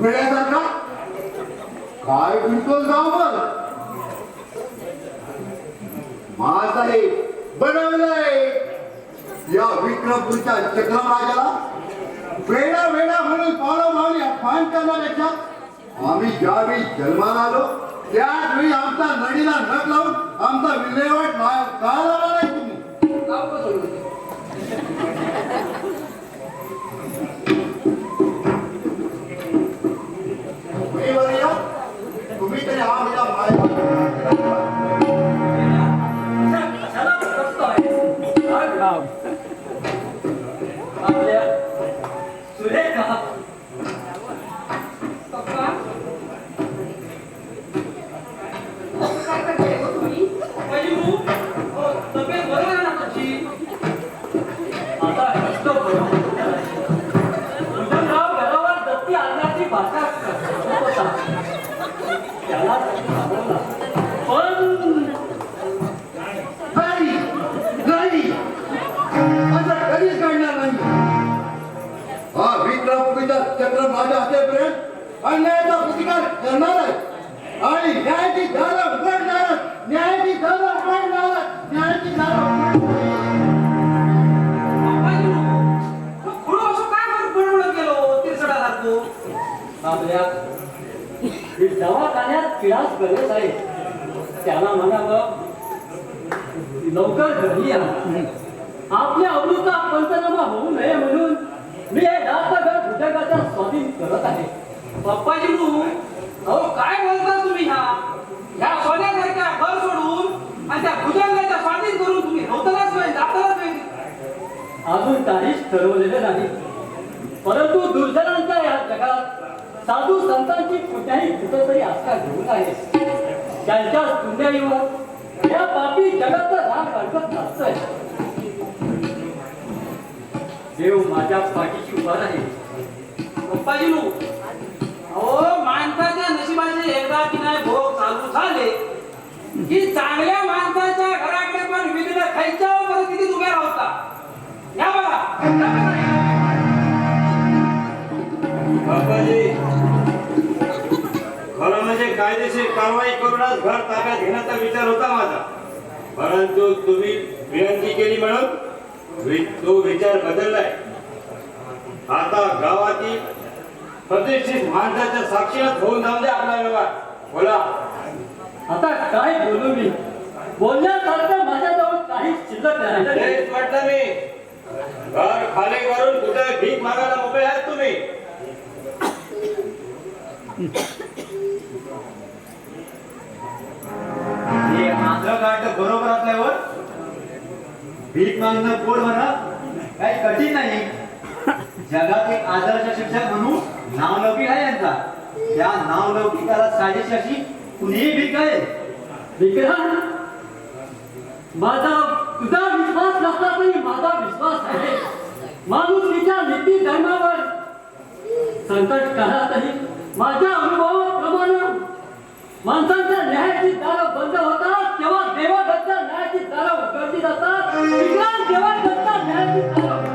वेड्यासारखं काय करतोय काय बिलकुल गावभर? महासाहेब बनवलंय. या विक्रमपूरच्या चक्रराजाला वेळा वेळा म्हणून पावलं मावली अपमान करण्यापेक्षा आम्ही ज्यावेळी जन्माला आलो त्याच आमचा नडीला नख लावून आमचा विल्हेवाट का लावला नाही तुम्ही. त्याला म्हणावं लवकर घरी या. आपल्या अमृता पंचनामा होऊ नये म्हणून मी हे घर भुजंगाचा स्वाधीन करत आहे. पप्पाजी अहो काय बोलता तुम्ही ह्या ह्या सोन्यासारख्या घर सोडून आणि त्या भुजंगाच्या स्वाधीन करून तुम्ही होतलाच नाही जातलाच नाही. अजून काहीच ठरवलेलं नाही. परंतु दुर्जनांच्या या जगात साधू संतांची कुठल्याही कुठंतरी आस्था घेऊन आहे. त्यांच्या सुंदरीवर या पापी जगाचा राग अडकत नसतंय देव माझ्या पाठीशी उभा आहे पप्पाजीनू अहो माणसाच्या नशिबाचे एकदा की नाही भोग चालू झाले. की चांगल्या माणसाच्या घराकडे पण विघ्न खायच्या परिस्थितीत उभ्या राहता. या बघा. बाबाजी. कायदेशीर कारवाई करूनच घर ताब्यात घेण्याचा विचार होता माझा. परंतु तुम्ही विनंती केली म्हणून तो विचार बदललाय. आता गावातील प्रतिष्ठित माणसाच्या साक्षीनं होऊन जाऊ आपला व्यवहार. बोला. आता काय बोलू मी? बोलण्यासारखं माझ्याजवळ काही शिल्लक नाही. तेच म्हटलं मी. घर खाली करून कुठे भीक मागायला मोकळे आहात तुम्ही? हे आंध्र कार्ड बरोबर असल्यावर भीक मागणं पोट म्हणा काही कठीण नाही. जगात एक आदर्श शिक्षक म्हणून नावलौकिक आहे यांचा. त्या नावलौकिकाला साजेशी अशी कुणीही भीक आहे. विक्रम माझा तुझा विश्वास नसला तरी माझा विश्वास आहे. माणुसकीच्या नीती धर्मावर संकट काळातही माझ्या अनुभवाप्रमाणे माणसांच्या न्यायाची दारं बंद होतात तेव्हा देवादत्त न्यायाची दारं उघडली जातात. विक्रांत देवादत्त न्यायाची दारं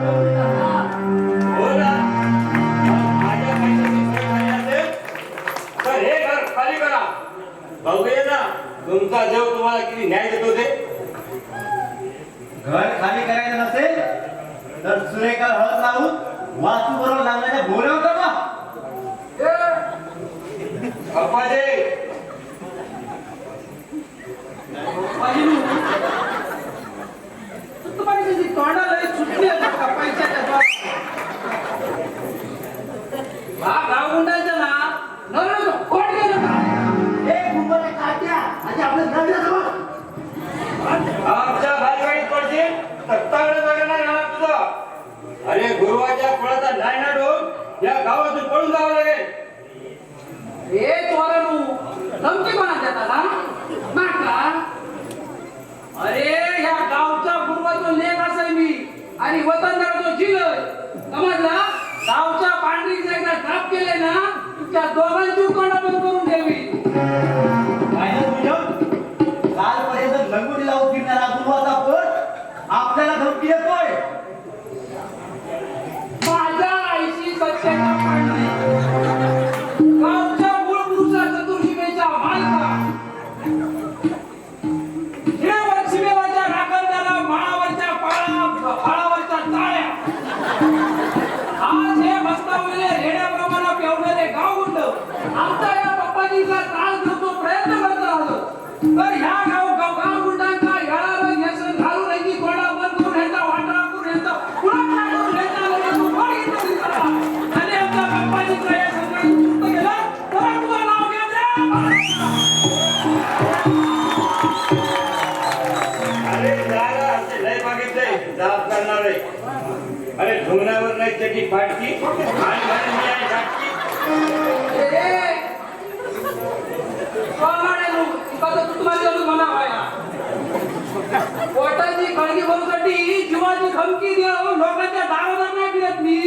पळून जावं लागेल. हे चोरानू धमकी कोणा देतात हा? माका? अरे ह्या गावचा पूर्वाचा लेख असेल मी. आणि वतनदाराचा जिल समजला गावच्या पांढरी एकदा ड्राप केले ना तुमच्या दोघांची उकांडा बंद करून ठेवी. ढोंगणावर नाही चटी फाटकी आणि. पोटाची खळगी जीवाची देऊन लोकांच्या दारोदार नाही फिरत मी.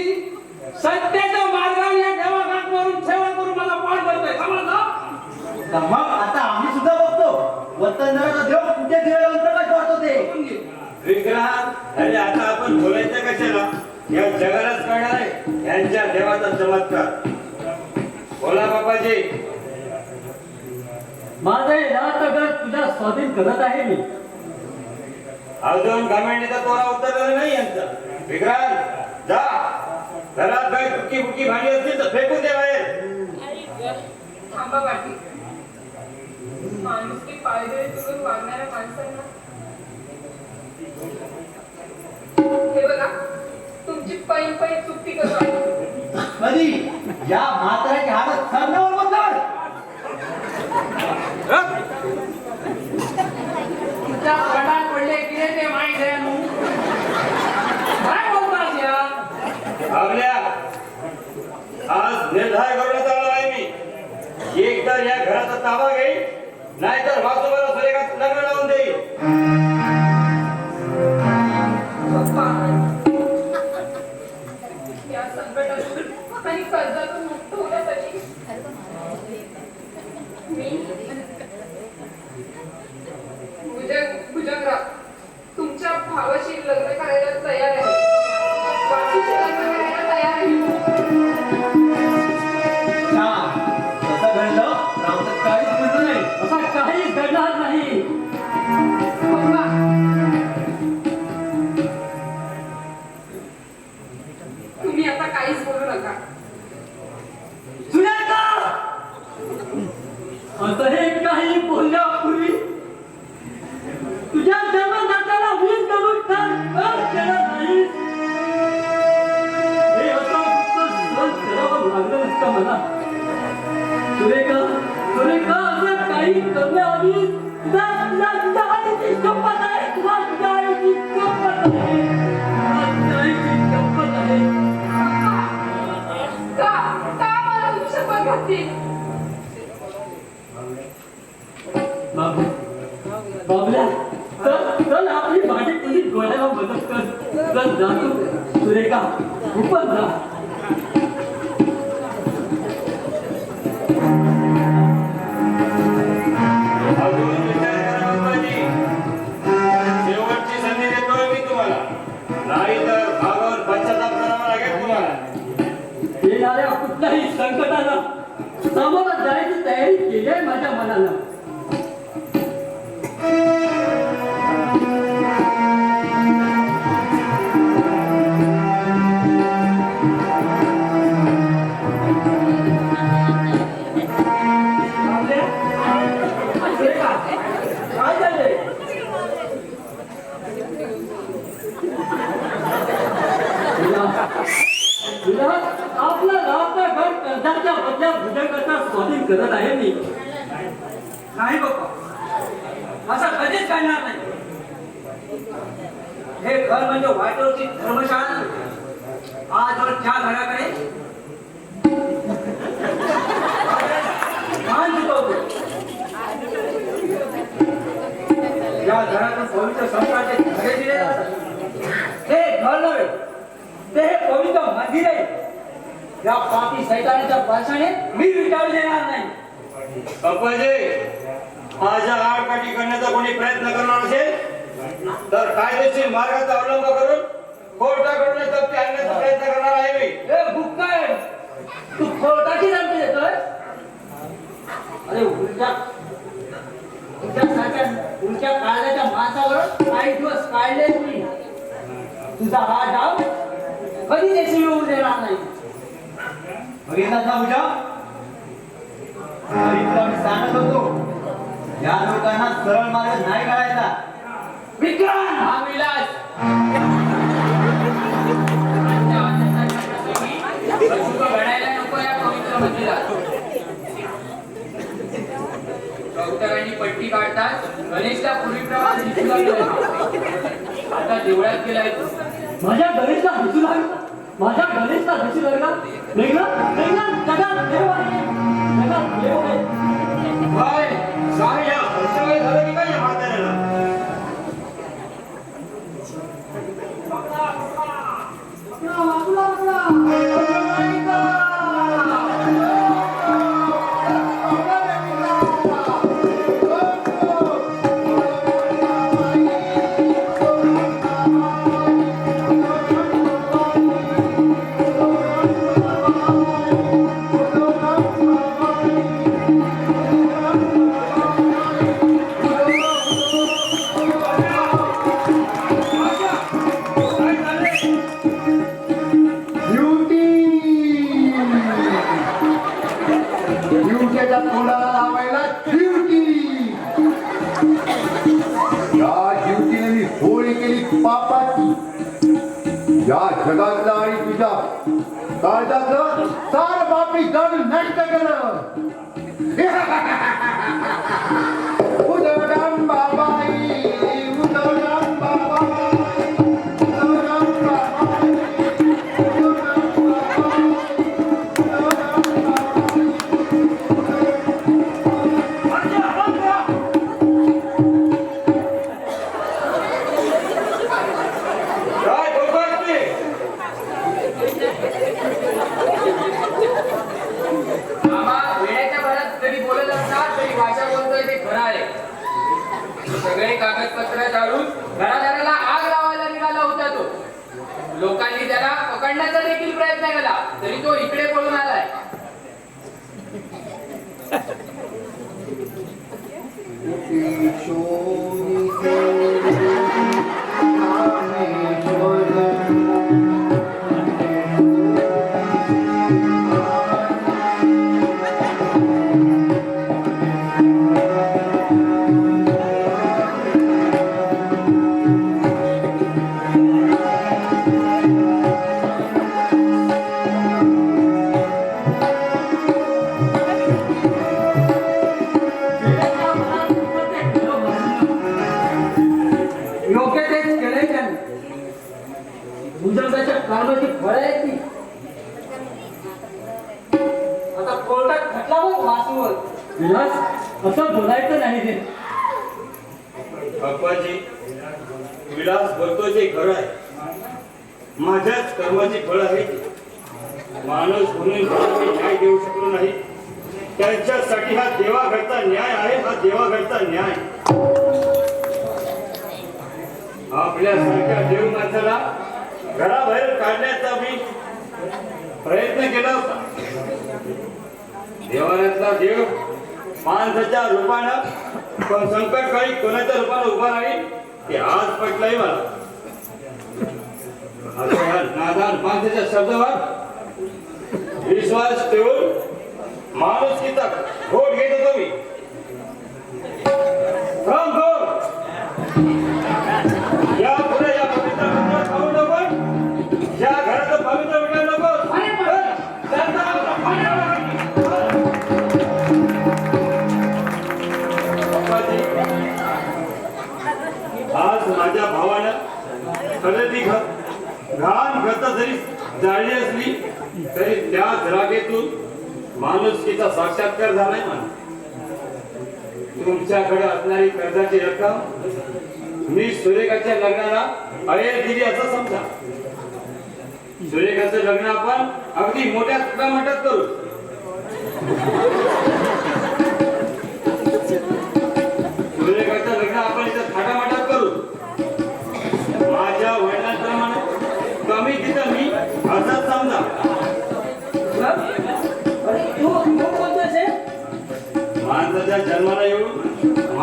सत्याच्या मार्गाने या देवाघाट मारून सेवा करून मला पाठ करतोय समजलं? तर मग आता आम्ही सुद्धा बघतो. वतनदाराचा देव कुठे देव प्रकाश वाटतो ते. विग्रहात अरे आता आपण बोलायचं या जगालाच कळणार आहे. यांच्या देवाचा चमत्कार. बोला बापाजी माझं हे रात्रभर तुझ्या स्वाधीन करत आहे मी. अजून घमेंडीचा तोरा उतरलेला नाही यांचा. विक्रांत जा. घरात काय बुकी बुकी भांडी असतील तर फेकून दे बाहेर. थांबा पाठी माणूस की पायदळी तुडून वागणाऱ्या माणसांना. हे बघा. तुमची पै पै चुकती कसं कधी या म्हाताऱ्याच्या हातात सरणावर बदल पडले की लग्न आपली भाजी तुझी गोळ्याला मदत कर जा तू. सुरेखा खूपच जा. सामोरं जायची तयारी केली आहे माझ्या मनानं पवित्र संतांचे धडे दिले हे घर नव्हे ते हे पवित्र मंदिर आहे या पापी सैतानाच्या वर्षाने मी विचार देणार नाही. बाप्पाजी माझ्या आडकाठी करण्याचा कोणी प्रयत्न करणार असेल? तर कायदेशीर मार्गाचा अवलंब करून कोर्टाकडून जप्ती आणण्याचा प्रयत्न करणार आहे मी. ए बुक्काय तू कोर्टाची धमकी देतोय? अरे उलट्या. उलट्या काळजाच्या माणसावर काही दिवस काढले मी तुझा हा डाव कधी देशी येऊ देणार नाही. बघितलास ना उजा तरी तुला मी सांगत होतो या लोकांना सरळ मार्ग नाही काढायचा. विक्रांत हा विलास! काढतात गणेशला पूर्वीप्रमाणे दिसू आता देवळात गेलाय माझ्या गणेशला दिसू लागला माझ्या गणेशला दिसू लागला वेगळं वेगळं जगात देव आहे जगात देव आहे होळी या जगातलं आणि तुझ्या सार बापी जग नष्ट केलं बघ वासूवर विलास असं बोलायचं नाही ते. अप्पाजी विलास बोलतो ते खरं आहे. माझ्याच कर्माची फळ आहे. माणूस म्हणून न्याय देऊ शकलो नाही. त्यांच्यासाठी हा देवाघरचा न्याय आहे हा देवाघरचा न्याय. आपल्यासारख्या देव माणसाला घराबाहेर काढण्याचा मी प्रयत्न केला होता. देवालयातला देव माणसाच्या रूपानं पण संकट संकटकाळी कोणाच्या रूपानं उभा राहील ते आज पटलंय मला. नादान माणसाच्या शब्दावर विश्वास ठेवून माणूस माणुसकीचा घोट घेत होतो मी खरेदी घाण खत जरी जाळली असली तरी त्या रागेतून माणुसकीचा साक्षात्कार झालाय म्हणा. तुमच्याकडे असणारी कर्जाची रक्कम मी सुरेखाच्या लग्नाला अय्यर दिली असं समजा. सुरेखाचं लग्न आपण अगदी मोठ्या तुकामठात करू.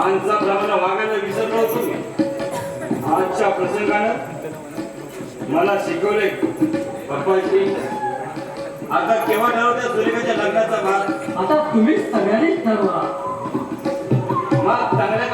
माणसाप्रमाणे वागायला विसरलो होतो मी. आजच्या प्रसंगानं मला शिकवले पप्पाची आता केव्हा ठरवत्या सुरेखाच्या लग्नाचा भाग? आता तुम्हीच सगळ्यांनीच ठरवा. मग चांगल्या